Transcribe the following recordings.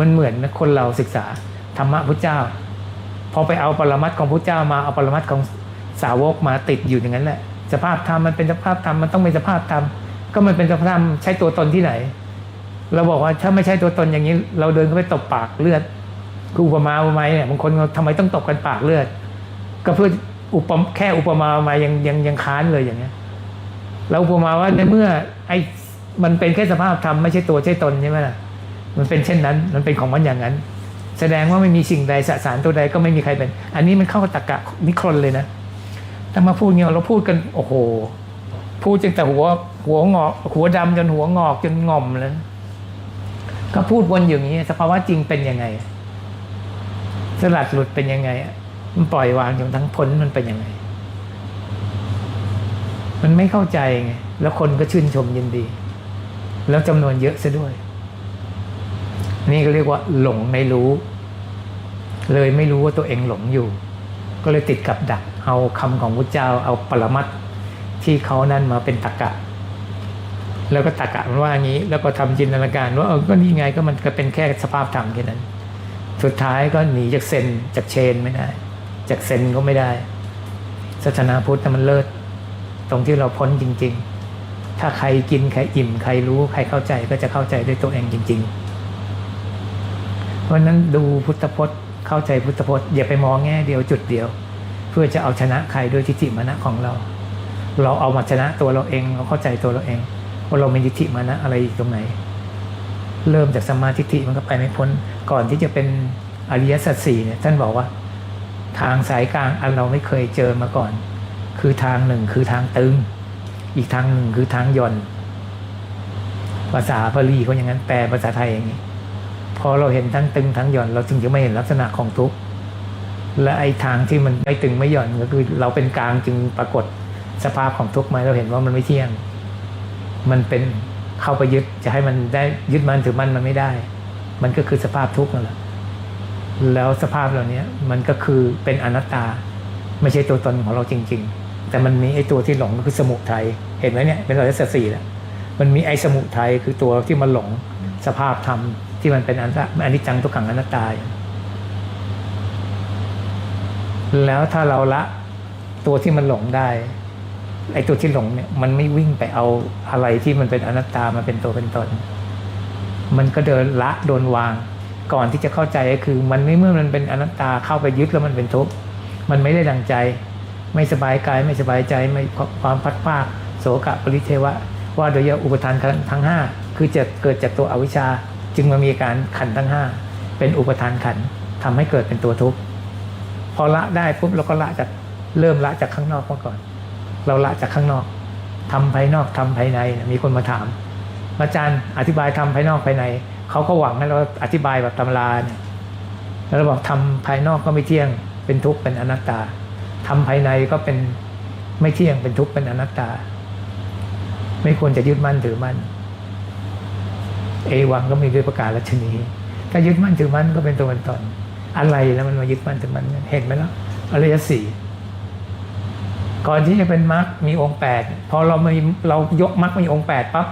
มันเหมือนคนเราศึกษาธรรมะพุทธเจ้า พอไปเอาปรมัตของพุทธเจ้ามาเอาปรมัตของสาวกมาติดอยู่อย่างนั้นแหละสภาพธรรมมันเป็นสภาพธรรมมันต้องเป็นสภาพธรรมก็มันเป็นสภาพธรรมใช้ตัวตนที่ไหน เราบอกว่าถ้าไม่ใช่ตัวตนอย่างนี้ เราเดินเข้าไปตบปากเลือดคืออุปมาอุปไมยเนี่ยบางคนทำไมต้องตบกันปากเลือด ก็เพื่ออุปมแค่อุปมาอุปไมยยังยังยังค้านเลยอย่างเงี้ยเราอุปมาว่าในเมื่อไอ้มันเป็นแค่สภาพธรรมไม่ใช่ตัวใช่ตนใช่ไหมล่ะ มันเป็นเช่นนั้น มันเป็นของมันอย่างนั้น แสดงว่าไม่มีสิ่งใดสสารตัวใดก็ไม่มีใครเป็น อันนี้มันเข้าตรรกะนิครนเลยนะถ้ามาพูดเงี้ยเราพูดกันโอ้โห พูดจนแต่หัวหัวงอก หัวดำจนหัวงอกจนง่อมเลยก็พูดวนอย่างนี้สภาวะจริงเป็นยังไง สลัดหลุดเป็นยังไงมันปล่อยวางจนทั้งพ้นมันเป็นยังไง มันไม่เข้าใจไงแล้วคนก็ชื่นชมยินดี แล้วจำนวนเยอะซะด้วย นี่ก็เรียกว่าหลงไม่รู้ เลยไม่รู้ว่าตัวเองหลงอยู่ ก็เลยติดกับดัก เอาคำของพระเจ้าเอาปรมัตที่เขานั่นมาเป็นตรกกะแล้วก็ตรกกะมันว่าอย่างนี้ แล้วก็ทำจินตนาการว่าเออก็นี่ไงก็มันก็เป็นแค่สภาพธรรมแค่นั้น สุดท้ายก็หนีจากเซนจากเชนไม่ได้ จากเซนก็ไม่ได้ศาสนาพุทธน่มันเลิศตรงที่เราพ้นจริง ๆ ถ้าใครกินใครอิ่มใครรู้ใครเข้าใจก็จะเข้าใจด้วยตัวเองจริง ๆ เพราะนั้นดูพุทธพจน์เข้าใจพุทธพจน์อย่าไปมองแง่เดียวจุดเดียว เพื่อจะเอาชนะใครด้วยทิฏฐิมานะของเรา เราเอามาชนะตัวเราเองเราเข้าใจตัวเราเองว่าเรามีทิฏฐิมานะอะไรอยู่ตรงไหน เริ่มจากสมาทิมันก็ไปไม่พ้นก่อนที่จะเป็นอริยสัจสี่เนี่ยท่านบอกว่า ทางสายกลางอันเราไม่เคยเจอมาก่อน คือทางหนึ่งคือทางตึง อีกทางหนึ่งคือทางย่อนภาษาบาลีเขาอย่างนั้นแปลภาษาไทยอย่างนี้ พอเราเห็นทั้งตึงทั้งหย่อน เราจึงจะไม่เห็นลักษณะของทุกข์และไอ้ทางที่มันไม่ตึงไม่หย่อนก็คือเราเป็นกลางจึงปรากฏสภาพของทุกข์มาเราเห็นว่ามันไม่เที่ยง มันเป็นเข้าไปยึดจะให้มันได้ยึดมันถือมันมันไม่ได้ มันก็คือสภาพทุกข์นั่นแหละแล้วสภาพเหล่านี้มันก็คือเป็นอนัตตา ไม่ใช่ตัวตนของเราจริง ๆ แต่มันมีไอ้ตัวที่หลงก็คือสมุทัยเห็นไหมเนี่ยเป็นอริยสัจสี่แหละมันมีไอ้สมุทัยคือตัวที่มันหลงสภาพธรรม ที่มันเป็นอนัตตาอนิจจังทุกขังอนัตตาแล้วถ้าเราละตัวที่มันหลงได้ไอ้ตัวที่หลงเนี่ยมันไม่วิ่งไปเอาอะไรที่มันเป็นอนัตตามาเป็นตัวเป็นตน มันก็เดินละโดนวาง ก่อนที่จะเข้าใจก็คือ มันไม่เมื่อมันเป็นอนัตตาเข้าไปยึดแล้วมันเป็นทุกข์มันไม่ได้ดังใจ ไม่สบายกายไม่สบายใจไม่ความพัดภาคโสกะปริเทวะ ว่าโดยอุปทานทั้งห้าคือจะเกิดจากตัวอวิชชา จึงมามีการขันทั้งห้าเป็นอุปทานขันธ์ทำให้เกิดเป็นตัวทุกข์พอละได้ปุ๊บเราก็ละจากเริ่มละจากข้างนอกมาก่อน เราละจากข้างนอกทำภายนอกทำภายในมีคนมาถาม อาจารย์อธิบายทำภายนอกภายในเขาก็หวังให้เราอธิบายแบบตำราเนี่ยแล้วเราบอกทำภายนอกก็ไม่เที่ยง เป็นทุกข์เป็นอนัตตาทำภายในก็เป็นไม่เที่ยงเป็นทุกข์เป็นอนัตตา ไม่ควรจะยึดมั่นถือมั่น เอวังก็มีด้วยประการละชนีถ้ายึดมั่นถือมั่นก็เป็นตัวเป็นตนอะไรแล้วมันมายึดมั่นถือมั่นเห็นไหมล่ะอริยสี่ก่อนที่จะเป็นมรรคมีองค์แปดพอเรามีเรายกมรรคมีองค์แปดปั๊บ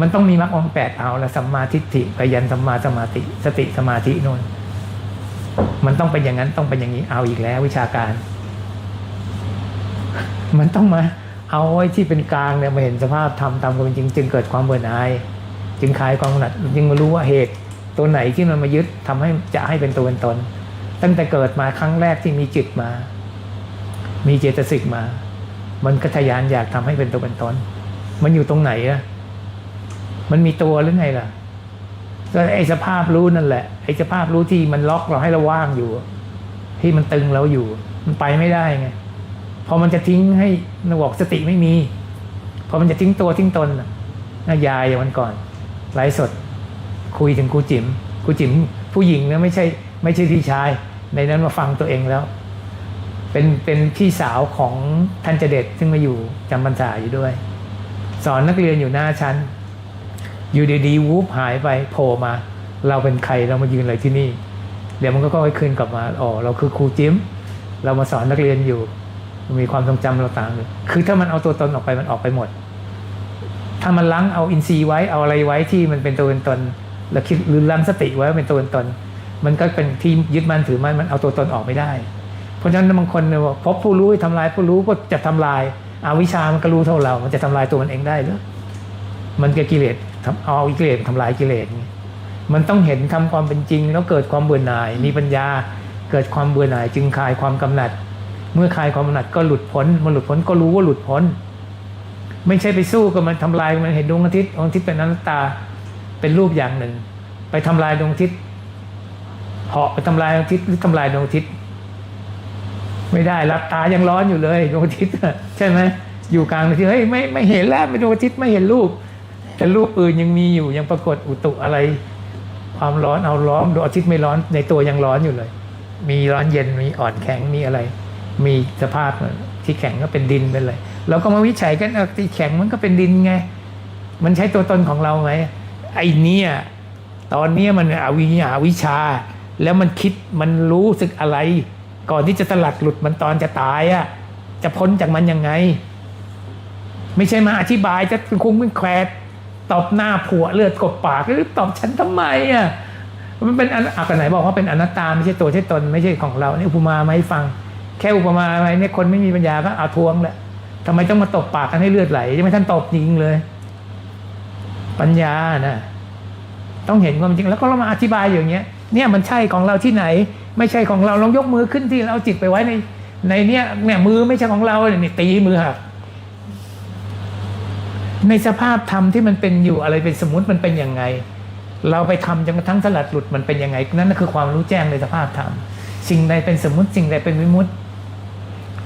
มันต้องมีมรรคองแปดเอาละสัมมาทิฏฐิไปยันสัมมาสมาธิสติสมาธินนมันต้องเป็นอย่างนั้นต้องเป็นอย่างนี้เอาอีกแล้ววิชาการ มันต้องมา เอาไว้ที่เป็นกลางเนี่ยมาเห็นสภาพธรรมตามความจริงจึงเกิดความเบื่อหน่าย จึงคลายความกำหนัดจึงมารู้ว่าเหตุตัวไหนที่มันมายึดทำให้จะให้เป็นตัวเป็นตน ตั้งแต่เกิดมาครั้งแรกที่มีจิตมา มีเจตสิกมา มันก็ทยานอยากทำให้เป็นตัวเป็นตน มันอยู่ตรงไหนอะมันมีตัวหรือไงล่ะก็ไอ้สภาพรู้นั่นแหละไอ้สภาพรู้ที่มันล็อกเราให้เราว่างอยู่ ที่มันตึงเราอยู่ มันไปไม่ได้ไงพอมันจะทิ้งให้นบอกสติไม่มีพอมันจะทิ้งตัวทิ้งตนน่ะนายายวันก่อน ไลฟ์สดคุยถึงครูจิม๋มครูจิ๋มผู้หญิงนะไม่ใช่ไม่ใช่พี่ชาย ในนั้นมาฟังตัวเองแล้ว เป็นเป็นพี่สาวของท่านเจเด็ดซึ่งมาอยู่จำพรรษาอยู่ด้วย สอนนักเรียนอยู่หน้าชั้น อยู่ดีๆวูบหายไปโผล่มา เราเป็นใครเรามายืนอะไรที่นี่ เดี๋ยวมันก็ค่อยคืนกลับมาอ๋อเราคือครูจิม๋มเรามาสอนนักเรียนอยู่ มีความทรงจำเราต่างเลยคือถ้ามันเอาตัวตนออกไปมันออกไปหมด ถ้ามันล้างเอาอินทรีย์ไว้เอาอะไรไว้ที่มันเป็นตัวเป็นตนแล้วคิดหรือลังสติไว้เป็นตัวเป็นตน มันก็เป็นที่ยึดมั่นถือมั่นมันเอาตัวตนออกไม่ได้ เพราะฉะนั้นบางคนเนี่ยบอกพบผู้รู้ให้ทำลายผู้รู้ก็จะทำลายอาวิชามันก็รู้เท่าเรา มันจะทำลายตัวมันเองได้หรือมันก็กิเลสทำเอากิเลสทำลายกิเลสมันต้องเห็นทำความเป็นจริง แล้วเกิดความเบื่อหน่าย มีปัญญาเกิดความเบื่อหน่าย จึงคลายความกำหนัด เมื่อคลายความกำหนัดก็หลุดพ้นเมันหลุดพ้นก็รู้ว่าหลุดพ้น ไม่ใช่ไปสู้กับมันทำลายมันเห็นดวงอาทิตย์ดวงอาทิตย์เป็นอนัตตาเป็นรูปอย่างหนึ่ง ไปทำลายดวงอาทิตย์เหาะไปทำลายดวงอาทิตย์หรือทำลายดวงอาทิตย์ไม่ได้รับตายังร้อนอยู่เลยดวงอาทิตย์ใช่ไหมอยู่กลางดวงอาทิตย์เฮ้ยไม่ไม่เห็นแล้วไม่ดวงอาทิตย์ไม่เห็นรูป แต่รูปอื่นยังมีอยู่ยังปรากฏอุตุอะไร ความร้อนเอาร้อนดวงอาทิตย์ไม่ร้อนในตัวยังร้อนอยู่เลย มีร้อนเย็นมีอ่อนแข็งมีอะไร มีสภาพที่แข็งก็เป็นดินเป็นอะไร เราก็มาวิจัยกันเออที่แข็งมันก็เป็นดินไง มันใช้ตัวตนของเราไหมไอ้เนี่ยตอนนี้มันอวิญญาวิชา แล้วมันคิดมันรู้สึกอะไร ก่อนที่จะสลัดหลุดมันตอนจะตายอะ่ะจะพ้นจากมันยังไง ไม่ใช่มาอธิบายจะคุ้มเป็นแควดตอบหน้าผัวเลือดกบปากหรือตอบฉันทำไมอะมันเป็นอันอะกันไหนบอกว่าเป็นอนัตตาไม่ใช่ตัวใช่ตนไม่ใช่ของเรานี่อุปมามาให้ฟัง แค่อุปมาอะไรเนี่ยคนไม่มีปัญญาก็เอาทวงแหละ ทำไมต้องมาตบปากกันให้เลือดไหลยังไม่ท่านตบจริงเลย ปัญญานะต้องเห็นความจริงแล้วก็เรามาอธิบายอย่างเงี้ย เนี่ยมันใช่ของเราที่ไหน ไม่ใช่ของเราลองยกมือขึ้นที่เราเอาจิตไปไว้ใน ในเนี่ยเนี่ยมือไม่ใช่ของเราเนี่ยตีมือหักในสภาพธรรมที่มันเป็นอยู่อะไรเป็นสมมติมันเป็นยังไง เราไปทำจนกระทั่งสลัดหลุดมันเป็นยังไง นั่นคือความรู้แจ้งในสภาพธรรมสิ่งใดเป็นสมมติสิ่งใดเป็นวิมุติ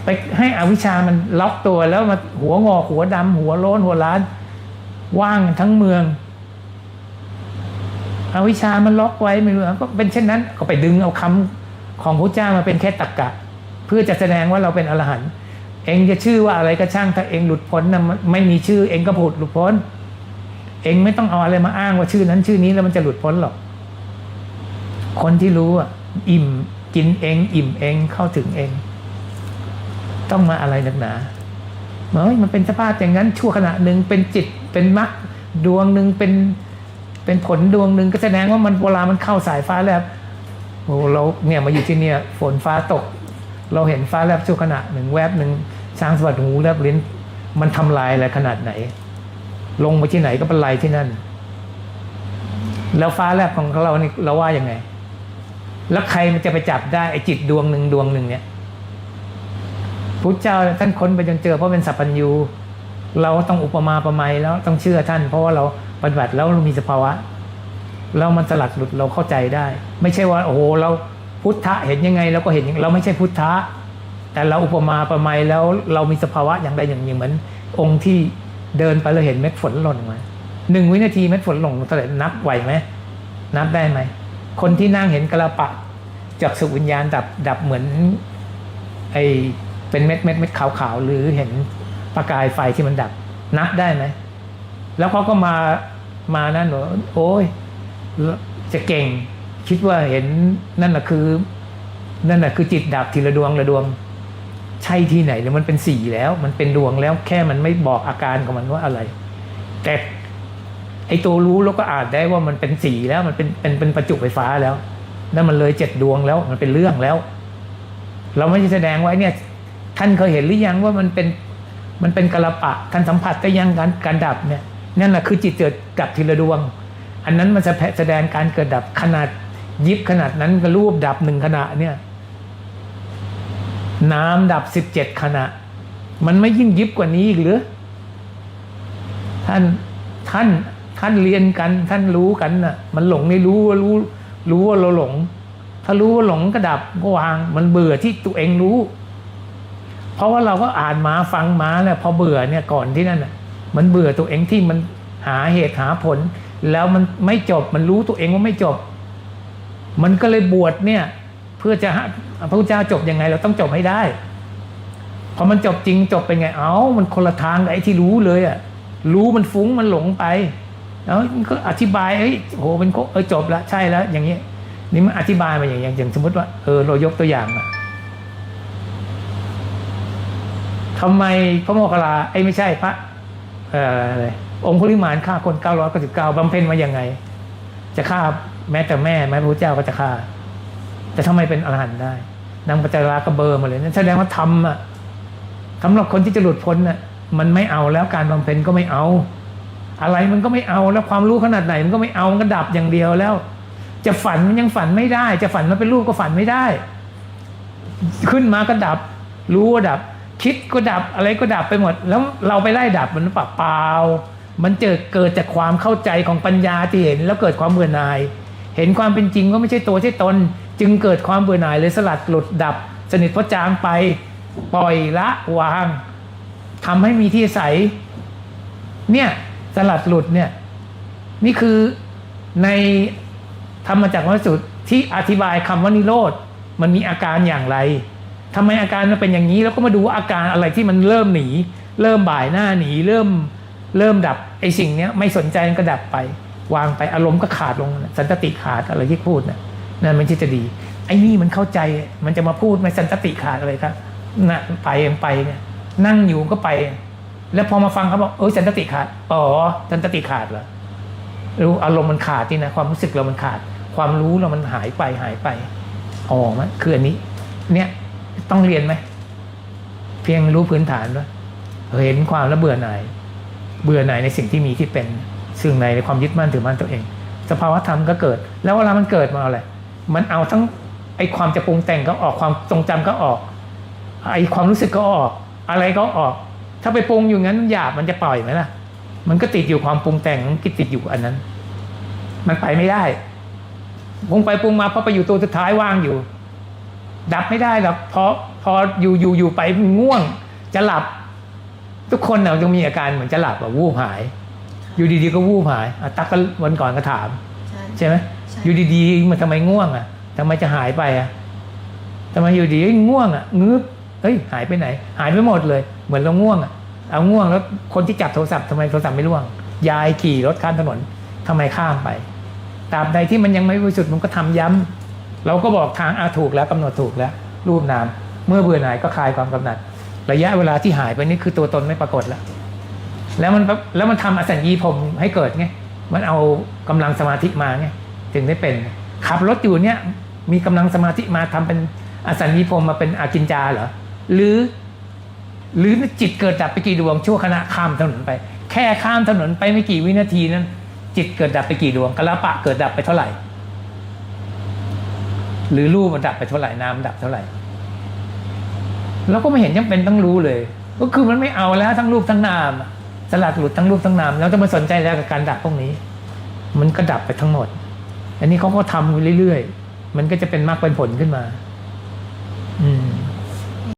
ไปให้อวิชามันล็อกตัวแล้วมาหัวงอหัวดำหัวโล้นหัวล้าน ว่างทั้งเมือง อวิชามันล็อกไว้ไม่รู้ก็เป็นเช่นนั้นก็ไปดึงเอาคำของพระเจ้ามาเป็นแค่ตรกกะ เพื่อจะแสดงว่าเราเป็นอรหันต์เองจะชื่อว่าอะไรก็ช่างถ้าเองหลุดพ้นนะไม่มีชื่อ เองก็ผุดหลุดพ้น เองไม่ต้องเอาอะไรมาอ้างว่าชื่อนั้นชื่อนี้แล้วมันจะหลุดพ้นหรอก คนที่รู้อะอิ่มกินเอง อิ่มเองเข้าถึงเอง ต้องมาอะไรหนักหนาเฮ้ยมันเป็นสภาพอย่างนั้นชั่วขณะหนึ่งเป็นจิตเป็นมรรคดวงหนึ่งเป็นเป็นผลดวงหนึ่งก็แสดงว่ามันเวลามันเข้าสายฟ้าแลบโอ้เราเนี่ยมาอยู่ที่เนี่ยฝนฟ้าตก เราเห็นฟ้าแลบชั่วขณะหนึ่งแวบหนึ่งช้างสวัสดหูแลบลิ้น มันทำลายอะไรขนาดไหน ลงไปที่ไหนก็เป็นลายที่นั่น แล้วฟ้าแลบของเรานี่เราว่ายังไง แล้วใครมันจะไปจับได้ไอ้จิตดวงหนึ่งดวงหนึ่งเนี่ย พุทธเจ้าท่านค้นไปจนเจอเพราะเป็นสัพพัญญูเราต้องอุปมาประไมยแล้วต้องเชื่อท่าน เพราะว่าเราปฏิบัติแล้วเรามีสภาวะแล้วมันสลัดหลุดเราเข้าใจได้ ไม่ใช่ว่าโอ้โหเราพุทธะเห็นยังไงเราก็เห็นอย่างเราไม่ใช่พุทธะ แต่เราอุปมาประไมยแล้วเรามีสภาวะอย่างใดอย่างหนึ่งเหมือน องค์ที่เดินไปเราเห็นเม็ดฝนหล่นมาหนึ่งวินาทีเม็ดฝนหล่นเท่าไหร่นับไหวไหมนับได้ไหมคนที่นั่งเห็นกระปะจากสุวิญญาณดับดับเหมือนไอ เป็นเม็ดเม็ดเม็ดขาวๆหรือเห็นประกายไฟที่มันดับนับได้ไหมแล้วเขาก็มามานั่นหนูโอ้ยจะเก่ง คิดว่าเห็นนั่นแหะคือ นั่นแหะคือจิตดับทีละดวงละดวง ใช่ที่ไหนแล้วมันเป็นสีแล้ว มันเป็นดวงแล้วแค่มันไม่บอกอาการของมันว่าอะไร แต่ไอตัวรู้แล้วก็อ่านได้ว่ามันเป็นสีแล้วมันเป็นเป็นเป็นประจุไฟฟ้าแล้วนั่นมันเลยเจ็ดดวงแล้วมันเป็นเรื่องแล้ว เราไม่ได้แสดงไว้เนี่ย ท่านเคยเห็นหรือยังว่ามันเป็นมันเป็นกระปะท่านสัมผัสได้ยังการการดับเนี่ยนั่นแหละคือจิตเกิดดับทีละดวง อันนั้นมันจะแสดงการเกิดดับขนาดยิบขนาดนั้นก็รูปดับหนึ่งขณะเนี่ย น้ำดับสิบเจ็ดขณะ มันไม่ยิ่งยิบกว่านี้อีกหรือท่านท่านท่านเรียนกันท่านรู้กันน่ะ มันหลงในรู้ว่ารู้ รู้ว่าเราหลง ถ้ารู้ว่าหลงก็ดับก็วาง มันเบื่อที่ตัวเองรู้ เพราะว่าเราก็อ่านมาฟังมาแล้วพอเบื่อเนี่ยก่อนที่นั่นน่ะมันเบื่อตัวเองที่มันหาเหตุหาผล แล้วมันไม่จบมันรู้ตัวเองว่าไม่จบ มันก็เลยบวชเนี่ยเพื่อจะพระพุทธเจ้าจบยังไง เราต้องจบให้ได้พอมันจบจริงจบเป็นไง เอ้ามันคนละทางกับไอ้ที่รู้เลยอะรู้มันฟุ้งมันหลงไปแล้วก็อธิบายเอ้ยโหเป็นเออจบแล้วใช่แล้วอย่างนี้นี่มันอธิบายมาอย่างอย่างอย่างสมมติว่าเออเรายกตัวอย่างมา ทำไมพระโมคคัลลาไอ้ไม่ใช่พระอ่ออะไรองคุลิมานฆ่าคนเก้าร้อยเก้าสิบเก้าบำเพ็ญมาอย่างไง จะฆ่าแม้แต่แม่แม้พระเจ้าก็จะฆ่า แต่ทำไมเป็นอรหันต์ได้นางปัจจารากระเบอร์มาเลยนั่นแสดงว่าทำอะสำหรับคนที่จะหลุดพ้นน่ะมันไม่เอาแล้วการบำเพ็ญก็ไม่เอา อะไรมันก็ไม่เอาแล้วความรู้ขนาดไหนมันก็ไม่เอามันก็ดับอย่างเดียวแล้ว จะฝันมันยังฝันไม่ได้ จะฝันมาเป็นรูปก็ฝันไม่ได้ ขึ้นมาก็ดับ รู้ว่าดับ คิดก็ดับอะไรก็ดับไปหมด แล้วเราไปไล่ดับมันเปล่าเปล่ามันเจอเกิดจากความเข้าใจของปัญญาที่เห็น แล้วเกิดความเบื่อหน่าย เห็นความเป็นจริงว่าไม่ใช่ตัวใช่ตน จึงเกิดความเบื่อหน่ายเลยสลัดหลุดดับ สนิทพระจางไป ปล่อยละวางทำให้มีที่ใสเนี่ยสลัดหลุดเนี่ยนี่คือในธรรมจักรวัสูตรที่อธิบายคำว่านิโรธมันมีอาการอย่างไร ทำไมอาการมันเป็นอย่างนี้แล้วก็มาดูว่าอาการอะไรที่มันเริ่มหนี เริ่มบ่ายหน้าหนีเริ่มเริ่มดับไอ้สิ่งเนี้ยไม่สนใจมันก็ดับไป วางไปอารมณ์ก็ขาดลงสันตติขาดอะไรที่พูดนะนั่นมันที่จะดีไอ้นี่มันเข้าใจมันจะมาพูดไม่สันตติขาดอะไรครับน่ะไปเองไปเนี่ยนั่งอยู่ก็ไป แล้วพอมาฟังเขาบอกเออสันตติขาดอ๋อสันตติขาดเหรอรู้อารมณ์มันขาดนี่นะความรู้สึกเรามันขาด ความรู้เรามันหายไปหายไปอ๋อมันคืออันนี้ เนี่ย ต้องเรียนไหม เพียงรู้พื้นฐานว่าเห็นความแล้วเบื่อหน่ายเบื่อหน่ายในสิ่งที่มีที่เป็นซึ่งในในความยึดมั่นถือมั่นตัวเอง สภาวะธรรมก็เกิด แล้วเวลามันเกิดมาอะไรมันเอาทั้งไอความจะปรุงแต่งก็ออกความทรงจำก็ออกไอความรู้สึกก็ออก อะไรก็ออก ถ้าไปปรุงอยู่งั้นหยาบมันจะปล่อยไหมล่ะ มันก็ติดอยู่ความปรุงแต่งมันก็ติดอยู่อันนั้น มันไปไม่ได้ปรุงไปปรุงมาพอไปอยู่ตัวสุดท้ายว่างอยู่ ดับไม่ได้หรอกพอพออยู่อยู่อยู่ไปง่วงจะหลับ ทุกคนเราจะมีอาการเหมือนจะหลับแบบวูบหาย อยู่ดีๆก็วูบหายอะตักก็วันก่อนก็ถาม ใช่ใช่ไหมใช่อยู่ดีๆมันทำไมง่วงอะทำไมจะหายไปอะทำไมอยู่ดีๆง่วงอะงึบเฮ้ยหายไปไหน หายไปหมดเลย เหมือนเราง่วงอะเอาง่วงแล้วคนที่จับโทรศัพท์ทำไมโทรศัพท์ไม่ร่วง ยายขี่รถข้ามถนนทำไมข้ามไปตราบใดที่มันยังไม่บริสุทธิ์มันก็ทำย้ำ เราก็บอกทางอาถูกแล้วกำหนดถูกแล้ว รูปนาม เมื่อเบื่อหน่ายก็คลายความกำหนัด ระยะเวลาที่หายไปนี่คือตัวตนไม่ปรากฏแล้ว แล้วมันแล้วมันทำอสัญญีผมให้เกิดไงมันเอากำลังสมาธิมาไงถึงได้เป็นขับรถอยู่เนี่ยมีกำลังสมาธิมาทำเป็นอสัญญีผมมาเป็นอากินจาเหรอหรือ หรือจิตเกิดดับไปกี่ดวงชั่วขณะข้ามถนนไป แค่ข้ามถนนไปไม่กี่วินาทีนั้น จิตเกิดดับไปกี่ดวงกละปะเกิดดับไปเท่าไหร่ หรือรูปมันดับไปเท่าไหร่นามดับเท่าไหร่เราก็ไม่เห็นจำเป็นต้องรู้เลย ก็คือมันไม่เอาแล้วทั้งรูปทั้งนามสลัดหลุดทั้งรูปทั้งนามแล้วจะมาสนใจแล้วกับการดับพวกนี้ มันก็ดับไปทั้งหมด อันนี้เขาก็ทำเรื่อยๆมันก็จะเป็นมรรคเป็นผลขึ้นมา